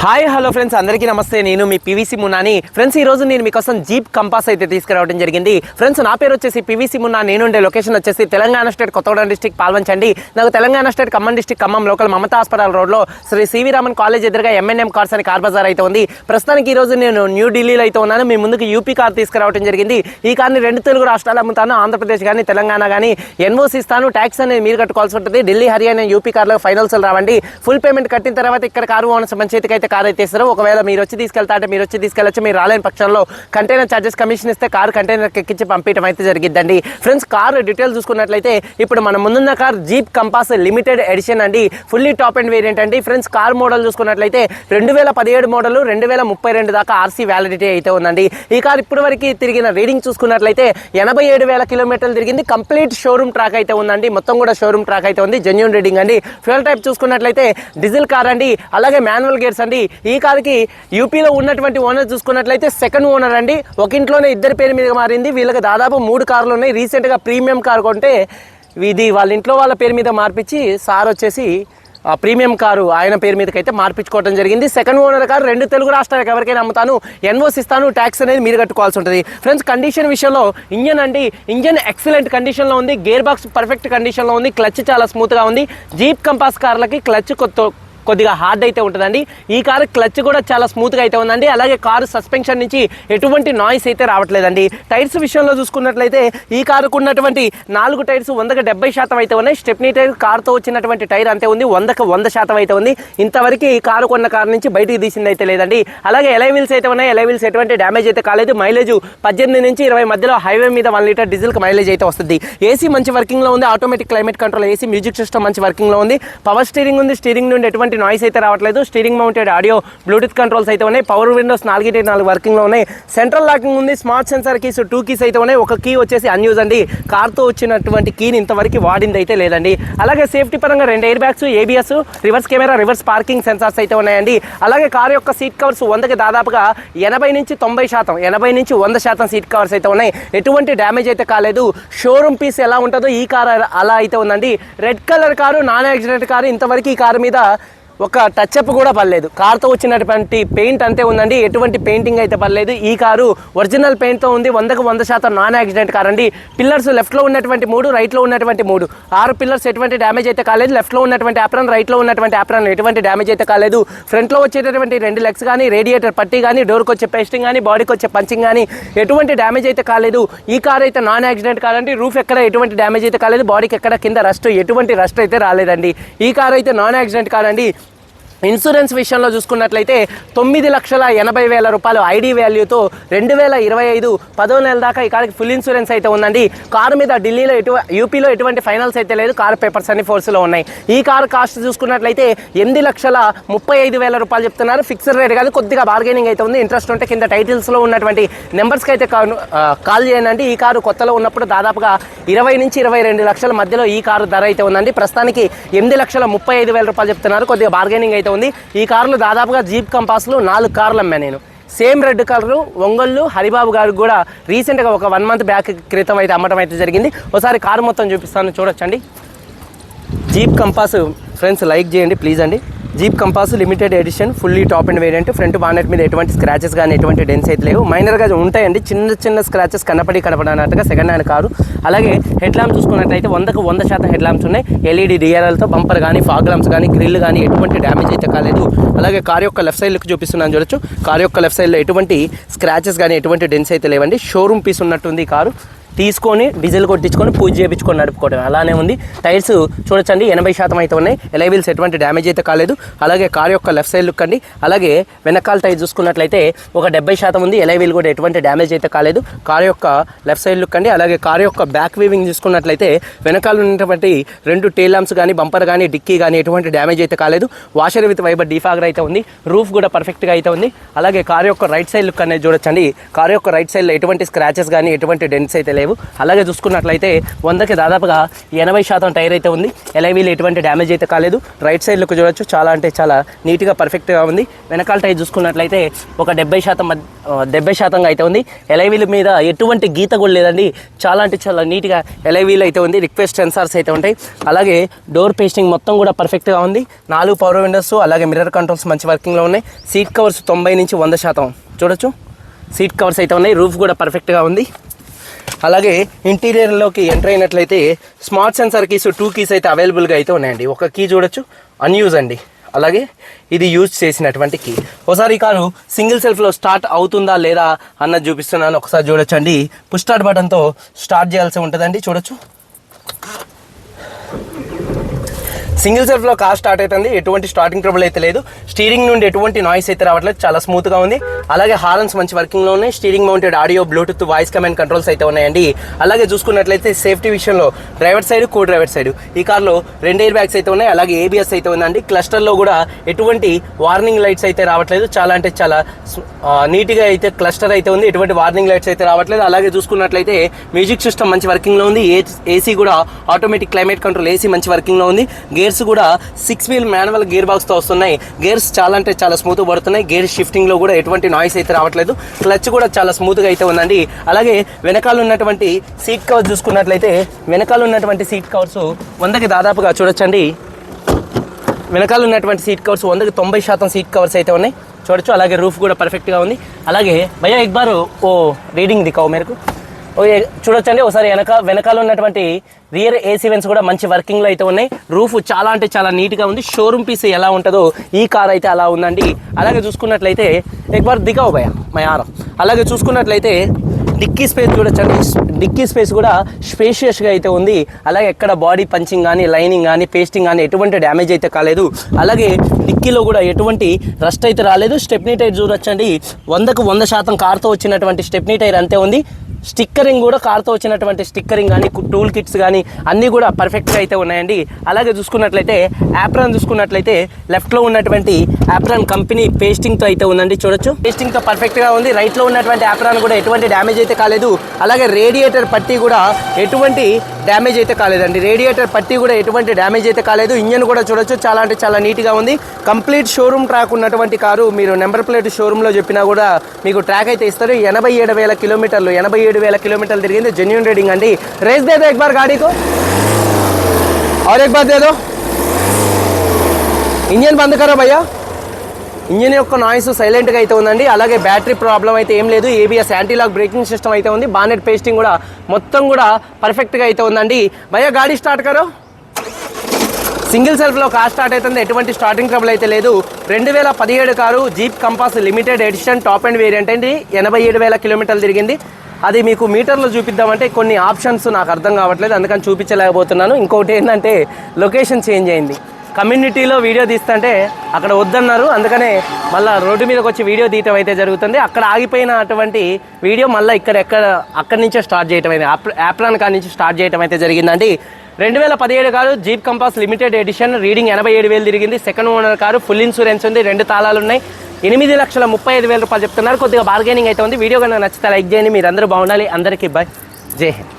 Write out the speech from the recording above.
Hi hello friends. అందరికీ నమస్తే. నేను మీ పివిసి మున్నాని. ఫ్రెండ్స్ ఈ రోజు నేను మీకోసం జీప్ కంపాస్ అయితే తీసుకురావడం జరిగింది. ఫ్రెండ్స్ నా పేరు వచ్చేసి పివిసి మున్నా. నేను ఉండే లొకేషన్ వచ్చేసి తెలంగాణ స్టేట్ కొత్తగూడెం డిస్టిక్ పాల్వంచండి. నాకు Telangana state Khammam district Khammam local Mamata hospital రోడ్లో శ్రీ సివి రామన్ కాలేజ్ ఎదురుగా ఎంఎన్ఎం కార్స్ అని కార్ బజార్ అయితే ఉంది. ప్రస్తుతానికి ఈ రోజు నేను న్యూ ఢిల్లీలో అయితే ఉన్నాను. మీ ముందుకు యూపీ కార్ తీసుకురావడం జరిగింది. ఈ కార్ని రెండు తెలుగు రాష్ట్రాలు అమ్ముతాను. ఆంధ్రప్రదేశ్ కానీ తెలంగాణ కానీ ఎన్ఓసి ఇస్తాను. ట్యాక్స్ అనేది మీరు కట్టుకోవాల్సి ఉంటుంది. ఢిల్లీ హర్యానా యూపీ కార్లో ఫైనల్స్ రావండి. ఫుల్ పేమెంట్ కట్టిన తర్వాత ఇక్కడ కారు ఓనర్స్ పంచాయతీకి అయితే కార్ అయితే ఇస్తారు ఒకవేళ మీరు వచ్చి తీసుకెళ్తా అంటే మీరు వచ్చి తీసుకెళ్ళచ్చు మీరు రాలేని పక్షంలో కంటైనర్ ఛార్జెస్ కమిషన్ ఇస్తే కారు కంటైనర్ ఎక్కించి పంపించడం అయితే జరిగిద్దండి. ఫ్రెండ్స్ కార్ డీటెయిల్స్ చూసుకున్నట్లయితే ఇప్పుడు మన ముందున్న car Jeep Compass limited edition అండి. ఫుల్లీ టాప్ అండ్ వేరియంట్ అండి. ఫ్రెండ్స్ కార్ మోడల్ చూసుకున్నట్లయితే రెండు వేల పదిహేడు మోడల్ రెండు వేల ముప్పై రెండు దాకా ఆర్సీ వ్యాలిడిటీ అయితే ఉందండి. ఈ కార్ ఇప్పటి వరకు తిరిగిన రీడింగ్ చూసుకున్నట్లయితే ఎనభై ఏడు వేల కిలోమీటర్లు తిరిగింది. కంప్లీట్ షోరూమ్ ట్రాక్ అయితే ఉందండి. మొత్తం కూడా షోరూమ్ ట్రాక్ అయితే ఉంది. జెన్యున్ రీడింగ్ అండి. ఫ్యూల్ టైప్ చూసుకున్నట్లయితే డీజిల్ కార్ అండి. అలాగే మాన్యువల్ గేర్స్ అండి. ఈ కారుకి యూపీలో ఉన్నటువంటి ఓనర్ చూసుకున్నట్లయితే సెకండ్ ఓనర్ అండి. ఒక ఇంట్లోనే ఇద్దరి పేరు మీద మారింది. వీళ్ళకి దాదాపు మూడు కార్లు ఉన్నాయి. రీసెంట్గా ప్రీమియం కార్ కొంటే ఇది వాళ్ళ ఇంట్లో వాళ్ళ పేరు మీద మార్పించి సార్ వచ్చేసి ఆ ప్రీమియం కారు ఆయన పేరు మీదకి అయితే మార్పించుకోవడం జరిగింది. సెకండ్ ఓనర్ కారు రెండు తెలుగు రాష్ట్రాలకు ఎవరికైనా అమ్ముతాను ఎన్ఓస్ ఇస్తాను ట్యాక్స్ అనేది మీరు కట్టుకోవాల్సి ఉంటుంది. ఫ్రెండ్స్ కండిషన్ విషయంలో ఇంజన్ అండి ఇంజన్ ఎక్సలెంట్ కండిషన్లో ఉంది. గేర్ బాక్స్ పర్ఫెక్ట్ కండిషన్లో ఉంది. క్లచ్ చాలా స్మూత్గా ఉంది. జీప్ కంపాస్ కార్లకి క్లచ్ కొత్త కొద్దిగా హార్డ్ అయితే ఉంటుందండి. ఈ కారు క్లచ్ కూడా చాలా స్మూత్గా అయితే ఉందండి. అలాగే కారు సస్పెన్షన్ నుంచి ఎటువంటి నాయిస్ అయితే రావట్లేదండి. టైర్స్ విషయంలో చూసుకున్నట్లయితే ఈ కారుకు ఉన్నటువంటి నాలుగు టైర్స్ వందకు డెబ్బై శాతం అయితే ఉన్నాయి. స్టెప్నీ టైర్ కారుతో వచ్చినటువంటి టైర్ అంతే ఉంది. వందకు వంద శాతం అయితే ఉంది. ఇంతవరకు ఈ కారు కొన్న కారు నుంచి బయటికి తీసింది అయితే లేదండి. అలాగే ఎలై వీల్స్ అయితే ఉన్నాయి. ఎలై వీల్స్ ఎటువంటి డ్యామేజ్ అయితే కాలేదు. మైలేజ్ పద్దెనిమిది నుంచి ఇరవై మధ్యలో హైవే మీద వన్ లీటర్ డీజిల్కి మైలేజ్ అయితే వస్తుంది. ఏసీ మంచి వర్కింగ్లో ఉంది. Automatic climate control AC music system మంచి వర్కింగ్లో ఉంది. పవర్ స్టీరింగ్ ఉంది. స్టీరింగ్ నుండి ఎటువంటి నాయిస్ అయితే రావట్లేదు. Steering mounted audio Bluetooth controls అయితే ఉన్నాయి. పవర్ విండోస్ నాలుగిటి నాలుగు వర్కింగ్లో ఉన్నాయి. సెంట్రల్ లాకింగ్ ఉంది smart sensor keys two keys అయితే ఉన్నాయి. ఒక కీ వచ్చేసి అన్యూజ్ అండి. కార్తో వచ్చినటువంటి కీని ఇంతవరకు వాడింది అయితే లేదండి. అలాగే సేఫ్టీ పరంగా రెండు air bags ABS reverse camera reverse parking sensors అయితే ఉన్నాయండి. అలాగే కార్ యొక్క సీట్ కవర్స్ వందకి దాదాపుగా ఎనభై నుంచి తొంభై శాతం ఎనభై నుంచి వంద శాతం సీట్ కవర్స్ అయితే ఉన్నాయి. ఎటువంటి డ్యామేజ్ అయితే కాలేదు. షోరూమ్ పీస్ ఎలా ఉంటుందో ఈ కార్ అలా అయితే ఉందండి. Red colour car non accident car ఇంతవరకు ఈ కారు మీద ఒక టచ్అప్ కూడా పర్లేదు కార్తో వచ్చినటువంటి పెయింట్ అంతే ఉందండి. ఎటువంటి పెయింటింగ్ అయితే పర్లేదు ఈ కారు ఒరిజినల్ పెయింట్తో ఉంది. వందకు వంద శాతం నాన్ యాక్సిడెంట్ కార్ అండి. పిల్లర్స్ లెఫ్ట్లో ఉన్నటువంటి మూడు రైట్లో ఉన్నటువంటి మూడు. ఆరు పిల్లర్స్ ఎటువంటి డ్యామేజ్ అయితే కాలేదు. లెఫ్ట్లో ఉన్నటువంటి ఆప్రాన్ రైట్లో ఉన్నటువంటి ఆప్రాన్ ఎటువంటి డ్యామేజ్ అయితే కాలేదు. ఫ్రంట్లో వచ్చేటటువంటి రెండు లెగ్స్ కానీ రేడియేటర్ పట్టి కానీ డోర్కి వచ్చే పేస్టింగ్ కానీ బాడీకి వచ్చే పంచింగ్ కానీ ఎటువంటి డ్యామేజ్ అయితే కాలేదు. ఈ కార్ అయితే నాన్ యాక్సిడెంట్ కాదండి రూఫ్ ఎక్కడ ఎటువంటి డ్యామేజ్ అయితే కాలేదు. బాడీకి ఎక్కడ కింద రస్ట్ ఎటువంటి రస్ట్ అయితే రాలేదండి. ఈ కార్ అయితే నాన్ యాక్సిడెంట్ కాదండి ఇన్సూరెన్స్ విషయంలో చూసుకున్నట్లయితే తొమ్మిది లక్షల ఎనభై వేల రూపాయలు ఐడి వాల్యూతో రెండు వేల ఇరవై ఐదు పదో నెల దాకా ఈ కాడికి ఫుల్ ఇన్సూరెన్స్ అయితే ఉందండి. కారు మీద ఢిల్లీలో ఎటు యూపీలో ఎటువంటి ఫైనల్స్ అయితే లేదు. కారు పేపర్స్ అన్ని ఫోర్స్లో ఉన్నాయి. ఈ కారు కాస్ట్ చూసుకున్నట్లయితే ఎనిమిది లక్షల ముప్పై ఐదు వేల రూపాయలు చెప్తున్నారు. ఫిక్స్డ్ రేట్ కాదు కొద్దిగా బార్గెనింగ్ అయితే ఉంది. ఇంట్రెస్ట్ ఉంటే కింద టైటిల్స్లో ఉన్నటువంటి నెంబర్స్కి అయితే కాల్ చేయండి. ఈ కారు కొత్తలో ఉన్నప్పుడు దాదాపుగా ఇరవై నుంచి ఇరవై రెండు లక్షల మధ్యలో ఈ కారు ధర అయితే ఉందండి. ప్రస్తుతానికి ఎనిమిది లక్షల ముప్పై ఐదు వేల రూపాయలు చెప్తున్నారు. కొద్దిగా బార్గెనింగ్ అయితే ఉంది ఈ కార్లు దాదాపుగా జీప్ కంపాస్లు నాలుగు కార్లు అమ్మా నేను. Same red colour Ongole Haribabu గారికి కూడా రీసెంట్గా ఒక వన్ మంత్ బ్యాక్ క్రితం అయితే అమ్మటం అయితే జరిగింది. ఒకసారి కారు మొత్తం చూపిస్తాను చూడొచ్చండి. జీప్ కంపాస్ ఫ్రెండ్స్ లైక్ చేయండి ప్లీజ్ అండి. Jeep Compass limited edition fully top end variant front bonnet మీద ఎటువంటి స్క్రాచెస్ కానీ ఎటువంటి డెన్స్ అయితే లేవు. మైనర్గా ఉంటాయండి చిన్న చిన్న స్క్రాచెస్ కనపడి కనపడనట్టుగా సెకండ్ హ్యాండ్ కారు. అలాగే హెడ్ ల్యాంప్ చూసుకున్నట్లయితే వందకు వంద శాతం హెడ్ ల్యాంప్స్ ఉన్నాయి ఎల్ఈడి డిఆర్ఎల్తో బంపర్ కానీ ఫాగ్ ల్యాంప్స్ కానీ గ్రిల్ కానీ ఎటువంటి డ్యామేజ్ అయితే కాలేదు. అలాగే కార్ యొక్క లెఫ్ట్ సైడ్ లుక్ చూపిస్తున్నాను చూడొచ్చు. కార్ యొక్క లెఫ్ట్ సైడ్లో ఎటువంటి స్క్రాచెస్ కానీ ఎటువంటి డెన్స్ అయితే లేవండి. షోరూమ్ పీస్ ఉన్నట్టుంది కారు. తీసుకొని డీజిల్ కొట్టించుకొని పూజ చేయించుకొని నడుపుకోవడం అలానే ఉంది. టైర్స్ చూడొచ్చండి ఎనభై శాతం అయితే ఉన్నాయి. ఎలైవిల్స్ ఎటువంటి డ్యామేజ్ అయితే కాలేదు. అలాగే కార్ యొక్క లెఫ్ట్ సైడ్ లుక్ అండి. అలాగే వెనకాల టైర్ చూసుకున్నట్లయితే ఒక డెబ్బై శాతం ఉంది. ఎలైవిల్ కూడా ఎటువంటి డ్యామేజ్ అయితే కాలేదు. కార్ యొక్క లెఫ్ట్ సైడ్ లుక్ అండి. అలాగే కార్ యొక్క బ్యాక్ వీవింగ్ చూసుకున్నట్లయితే వెనకాల ఉన్నటువంటి రెండు టేల్ ల్యాంప్స్ కానీ బంపర్ కానీ డిక్కీ కానీ ఎటువంటి డ్యామేజ్ అయితే కాలేదు. వాషర్ విత్ వైబర్ డీఫాగర్ అయితే ఉంది. రూఫ్ కూడా పర్ఫెక్ట్గా అయితే ఉంది. అలాగే కార్ యొక్క రైట్ సైడ్ లుక్ అనేది చూడొచ్చండి. కార్ యొక్క రైట్ సైడ్లో ఎటువంటి స్క్రాచెస్ కానీ ఎటువంటి డెన్స్ అయితే లేవు. లేవు. అలాగే చూసుకున్నట్లయితే వందకి దాదాపుగా ఎనభై శాతం టైర్ అయితే ఉంది. ఎలైవీలు ఎటువంటి డ్యామేజ్ అయితే కాలేదు. రైట్ సైడ్లోకి చూడొచ్చు. చాలా అంటే చాలా నీట్గా పర్ఫెక్ట్గా ఉంది. వెనకాల టైర్ చూసుకున్నట్లయితే ఒక డెబ్బై శాతం డెబ్బై శాతంగా అయితే ఉంది. ఎలైవీల మీద ఎటువంటి గీత కూడా లేదండి. చాలా అంటే చాలా నీట్గా ఎలైవీలు అయితే ఉంది. రిక్వెస్ట్ సెన్సార్స్ అయితే ఉంటాయి. అలాగే డోర్ పేస్టింగ్ మొత్తం కూడా పర్ఫెక్ట్గా ఉంది. నాలుగు పవర్ విండోస్ అలాగే మిర్రర్ కంట్రోల్స్ మంచి వర్కింగ్లో ఉన్నాయి. సీట్ కవర్స్ తొంభై నుంచి వంద శాతం. చూడొచ్చు. సీట్ కవర్స్ అయితే ఉన్నాయి. రూఫ్ కూడా పర్ఫెక్ట్గా ఉంది. అలాగే ఇంటీరియర్లోకి ఎంటర్ అయినట్లయితే smart sensor keys two keys అయితే అవైలబుల్గా అయితే ఉన్నాయండి. ఒక కీ చూడొచ్చు అన్యూజ్ అండి. అలాగే ఇది యూజ్ చేసినటువంటి కీ. ఒకసారి ఈ కారు సింగిల్ సెల్ఫ్లో స్టార్ట్ అవుతుందా లేదా అన్నది చూపిస్తున్నాను. ఒకసారి చూడొచ్చండి. పుష్ స్టార్ట్ బటన్తో స్టార్ట్ చేయాల్సి ఉంటుందండి. చూడొచ్చు. సింగిల్ సెల్ఫ్లో కార్ స్టార్ట్ అవుతుంది. ఎటువంటి స్టార్టింగ్ ట్రబుల్ అయితే లేదు. స్టీరింగ్ నుండి ఎటువంటి నాయిస్ అయితే రావట్లేదు. చాలా స్మూత్గా ఉంది. అలాగే హార్న్స్ మంచి వర్కింగ్లో ఉన్నాయి. Steering mounted audio Bluetooth voice command controls అయితే ఉన్నాయండి. అలాగే చూసుకున్నట్లయితే సేఫ్టీ విషయంలో driver side co driver side ఈ కార్లో రెండు ఎయిర్ బ్యాగ్స్ అయితే ఉన్నాయి. అలాగే ఏబిఎస్ అయితే ఉందండి. క్లస్టర్లో కూడా ఎటువంటి వార్నింగ్ లైట్స్ అయితే రావట్లేదు. చాలా అంటే చాలా నీట్గా అయితే క్లస్టర్ అయితే ఉంది. ఎటువంటి వార్నింగ్ లైట్స్ అయితే రావట్లేదు. అలాగే చూసుకున్నట్లయితే మ్యూజిక్ సిస్టమ్ మంచి వర్కింగ్లో ఉంది. ఏసీ కూడా ఆటోమేటిక్ క్లైమేట్ కంట్రోల్ ఏసీ మంచి వర్కింగ్లో ఉంది. గేర్స్ కూడా సిక్స్ వీల్ మాన్యువల్ గేర్ బాక్స్తో వస్తున్నాయి. గేర్స్ చాలా అంటే చాలా స్మూత్ పడుతున్నాయి. గేర్ షిఫ్టింగ్లో కూడా ఎటువంటి నాయిస్ అయితే రావట్లేదు. క్లచ్ కూడా చాలా స్మూత్గా అయితే ఉందండి. అలాగే వెనకాల ఉన్నటువంటి సీట్ కవర్స్ చూసుకున్నట్లయితే వెనకాల ఉన్నటువంటి సీట్ కవర్స్ వందకి దాదాపుగా చూడొచ్చండి. వెనకాల ఉన్నటువంటి సీట్ కవర్స్ వందకి తొంభై శాతం సీట్ కవర్స్ అయితే ఉన్నాయి. చూడొచ్చు. అలాగే రూఫ్ కూడా పర్ఫెక్ట్గా ఉంది. అలాగే భయ ఎక్ బారు ఓ రీడింగ్ దికావు మేరకు. చూడొచ్చండి. ఒకసారి వెనక వెనకాల ఉన్నటువంటి రియర్ ఏసీ వెన్స్ కూడా మంచి వర్కింగ్లో అయితే ఉన్నాయి. రూఫ్ చాలా అంటే చాలా నీట్గా ఉంది. షోరూమ్ పీస్ ఎలా ఉంటుందో ఈ కార్ అయితే అలా ఉందండి. అలాగే చూసుకున్నట్లయితే ఎక్బార్ దిగావు భయ్యా మయారం. అలాగే చూసుకున్నట్లయితే డిక్కీ స్పేస్ చూడొచ్చండి డిక్కీ స్పేస్ కూడా స్పేషియస్గా అయితే ఉంది. అలాగే ఎక్కడ బాడీ పంచింగ్ కానీ లైనింగ్ కానీ పేస్టింగ్ కానీ ఎటువంటి డ్యామేజ్ అయితే కాలేదు. అలాగే డిక్కీలో కూడా ఎటువంటి రస్ట్ అయితే రాలేదు. స్టెప్నీ టైర్ చూడొచ్చండి. వందకు వంద శాతం కార్తో వచ్చినటువంటి స్టెప్నీ టైర్ అంతే ఉంది. స్టిక్కరింగ్ కూడా కార్తో వచ్చినటువంటి స్టిక్కరింగ్ కానీ టూల్ కిట్స్ కానీ అన్నీ కూడా పర్ఫెక్ట్గా అయితే ఉన్నాయండి. అలాగే చూసుకున్నట్లయితే యాప్రాన్ చూసుకున్నట్లయితే లెఫ్ట్లో ఉన్నటువంటి యాప్రాన్ కంపెనీ పేస్టింగ్తో అయితే ఉందండి. చూడొచ్చు. పేస్టింగ్తో పర్ఫెక్ట్గా ఉంది. రైట్లో ఉన్నటువంటి యాప్రాన్ కూడా ఎటువంటి డ్యామేజ్ అయితే కాలేదు అలాగే రేడియేటర్ పట్టీ కూడా ఎటువంటి డ్యామేజ్ అయితే కాలేదండి రేడియేటర్ పట్టీ కూడా ఎటువంటి డ్యామేజ్ అయితే కాలేదు ఇంజన్ కూడా చూడొచ్చు చాలా అంటే చాలా నీట్గా ఉంది కంప్లీట్ షోరూమ్ ట్రాక్ ఉన్నటువంటి కారు మీరు నెంబర్ ప్లేట్ షోరూంలో చెప్పినా కూడా మీకు ట్రాక్ అయితే ఇస్తారు ఎనభై ఏడు వేల కిలోమీటర్లు ఎనభై ఏడు వేల కిలోమీటర్లు తిరిగింది జెన్యున్ రేటింగ్ అండి రేస్ దే దో ఎక్ బార్ గాడీకు और एक बात दे दो ఇంజన్ బంద్ కరా భయ్యా ఇంజిన్ యొక్క నాయిస్ సైలెంట్గా అయితే ఉందండి. అలాగే బ్యాటరీ ప్రాబ్లం అయితే ఏం లేదు. ఏబిఎస్ యాంటీలాక్ బ్రేకింగ్ సిస్టమ్ అయితే ఉంది. బానెట్ పేస్టింగ్ కూడా మొత్తం కూడా పర్ఫెక్ట్గా అయితే ఉందండి. భయ గాడి స్టార్ట్ కారు? సింగిల్ సెల్ఫ్లో కార్ స్టార్ట్ అవుతుంది. ఎటువంటి స్టార్టింగ్ ట్రబుల్ అయితే లేదు. రెండు వేల పదిహేడు car Jeep Compass limited edition top end variant అండి. ఎనభై ఏడు వేల కిలోమీటర్లు తిరిగింది. అది మీకు మీటర్లో చూపిద్దామంటే కొన్ని ఆప్షన్స్ నాకు అర్థం కావట్లేదు. అందుకని చూపించలేకపోతున్నాను. ఇంకొకటి ఏంటంటే లొకేషన్ చేంజ్ అయింది. కమ్యూనిటీలో వీడియో తీస్తుంటే అక్కడ వద్దన్నారు. అందుకనే మళ్ళీ రోడ్డు మీదకి వచ్చి వీడియో తీయటం అయితే జరుగుతుంది. అక్కడ ఆగిపోయిన అటువంటి వీడియో మళ్ళీ ఇక్కడ ఎక్కడ అక్కడి నుంచే స్టార్ట్ చేయటం అయితే యాప్లాన్ కాడి నుంచి స్టార్ట్ చేయటం అయితే జరిగిందండి. రెండు వేల పదిహేడు car Jeep Compass limited edition reading ఎనభై ఏడు వేలు తిరిగింది. Second owner car full insurance ఉంది రెండు తాళాలు ఉన్నాయి. ఎనిమిది లక్షల ముప్పై ఐదు వేల రూపాయలు చెప్తున్నారు. కొద్దిగా బార్గెనింగ్ అయితే ఉంది. వీడియో కన్నా నచ్చితే లైక్ చేయండి. మీరు అందరూ బాగుండాలి. అందరికీ బాయ్ జై హింద్.